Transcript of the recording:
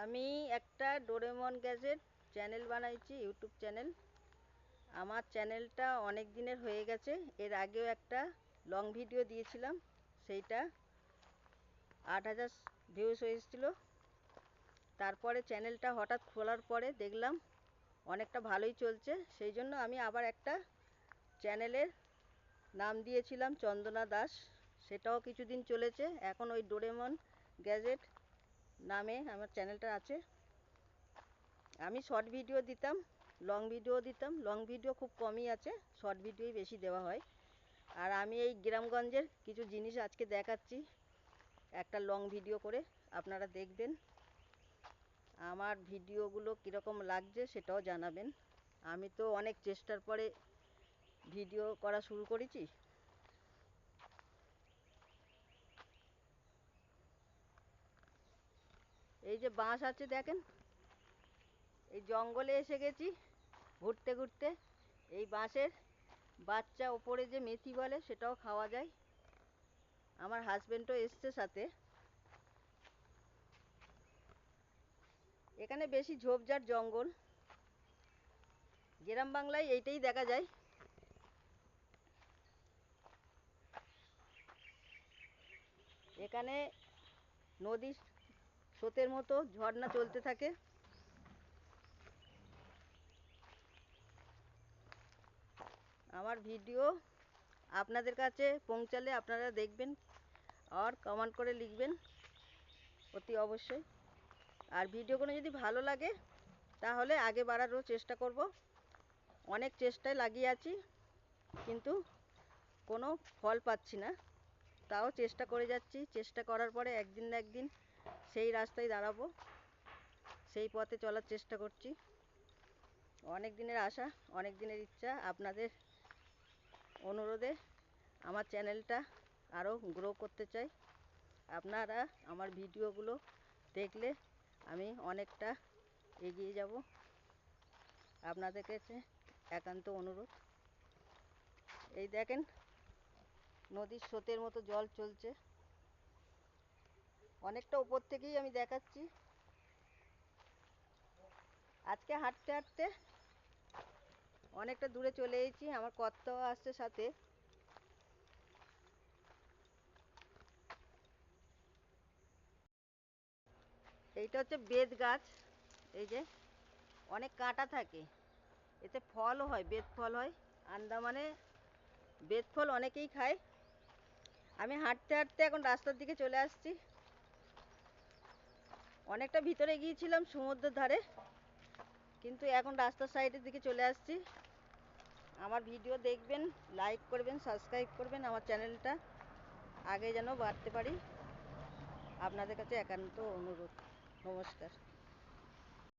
আমি একটা Doraemon gadget channel বানাইছি ইউটিউব চ্যানেল আমার চ্যানেলটা অনেক দিনের হয়ে গেছে। এর আগেও একটা লং ভিডিও দিয়েছিলাম, সেইটা আট হাজার ভিউজ হয়েছিল তারপরে চ্যানেলটা হঠাৎ খোলার পরে দেখলাম অনেকটা ভালোই চলছে। সেই জন্য আমি আবার একটা চ্যানেলের নাম দিয়েছিলাম, চন্দনা দাস। সেটাও কিছুদিন চলেছে। এখন ওই ডোরেমন গ্যাজেট নামে আমার চ্যানেলটা আছে। আমি শর্ট ভিডিও দিতাম লং ভিডিও দিতাম লং ভিডিও খুব কমই আছে শর্ট ভিডিওই বেশি দেওয়া হয়। আর আমি এই গ্রামগঞ্জের কিছু জিনিস আজকে দেখাচ্ছি, একটা লং ভিডিও করে, আপনারা দেখবেন। আমার ভিডিওগুলো কীরকম লাগছে সেটাও জানাবেন। আমি তো অনেক চেষ্টার পরে ভিডিও করা শুরু করেছি। এই যে বাঁশ আছে দেখেন। এই জঙ্গলে এসে গেছি ঘুরতে ঘুরতে। এই বাঁশের বাচ্চা ওপরে যে মেথি বলে সেটাও খাওয়া যায়। আমার হাজব্যান্ডও এসছে সাথে। এখানে বেশি ঝোপঝাড় জঙ্গল। গ্রাম বাংলায় এইটাই দেখা যায়। এখানে নদীর স্রোতের মতো ঝর্ণা চলতে থাকে। আমার ভিডিও আপনাদের কাছে পৌঁছালে আপনারা দেখবেন আর কমেন্ট করে লিখবেন অতি অবশ্যই। আর ভিডিওগুলো যদি ভালো লাগে, তাহলে আগে বাড়ারও চেষ্টা করব। অনেক চেষ্টায় লাগিয়ে আছি, কিন্তু কোনো ফল পাচ্ছি না। তাও চেষ্টা করে যাচ্ছি, চেষ্টা করার পরে একদিন না একদিন সেই রাস্তায় দাঁড়াবো। সেই পথে চলার চেষ্টা করছি। অনেক দিনের আশা, অনেক দিনের ইচ্ছা। আপনাদের অনুরোধে আমার চ্যানেলটা আরও গ্রো করতে চাই। আপনারা আমার ভিডিওগুলো দেখলে আমি অনেকটা এগিয়ে যাব। আপনাদের কাছে একান্ত অনুরোধ। এই দেখেন, নদীর স্রোতের মতো জল চলছে। অনেকটা উপর থেকেই আমি দেখাচ্ছি। আজকে হাঁটতে হাঁটতে অনেকটা দূরে চলে এসেছি, আমার কর্তাও আসছে সাথে। এইটা হচ্ছে বেত গাছ, এই যে অনেক কাঁটা থাকে, এতে ফলও হয়, বেত ফল হয়। আন্দামানে বেত ফল অনেকেই খায়। আমি হাঁটতে হাঁটতে এখন রাস্তার দিকে চলে আসছি। অনেকটা ভিতরে গিয়েছিলাম সমুদ্রের ধারে, কিন্তু এখন রাস্তার সাইডের দিকে চলে আসছি। আমার ভিডিও দেখবেন লাইক করবেন সাবস্ক্রাইব করবেন আমার চ্যানেলটা আগে যেন বাড়তে পারি। আপনাদের কাছে একান্ত অনুরোধ। নমস্কার।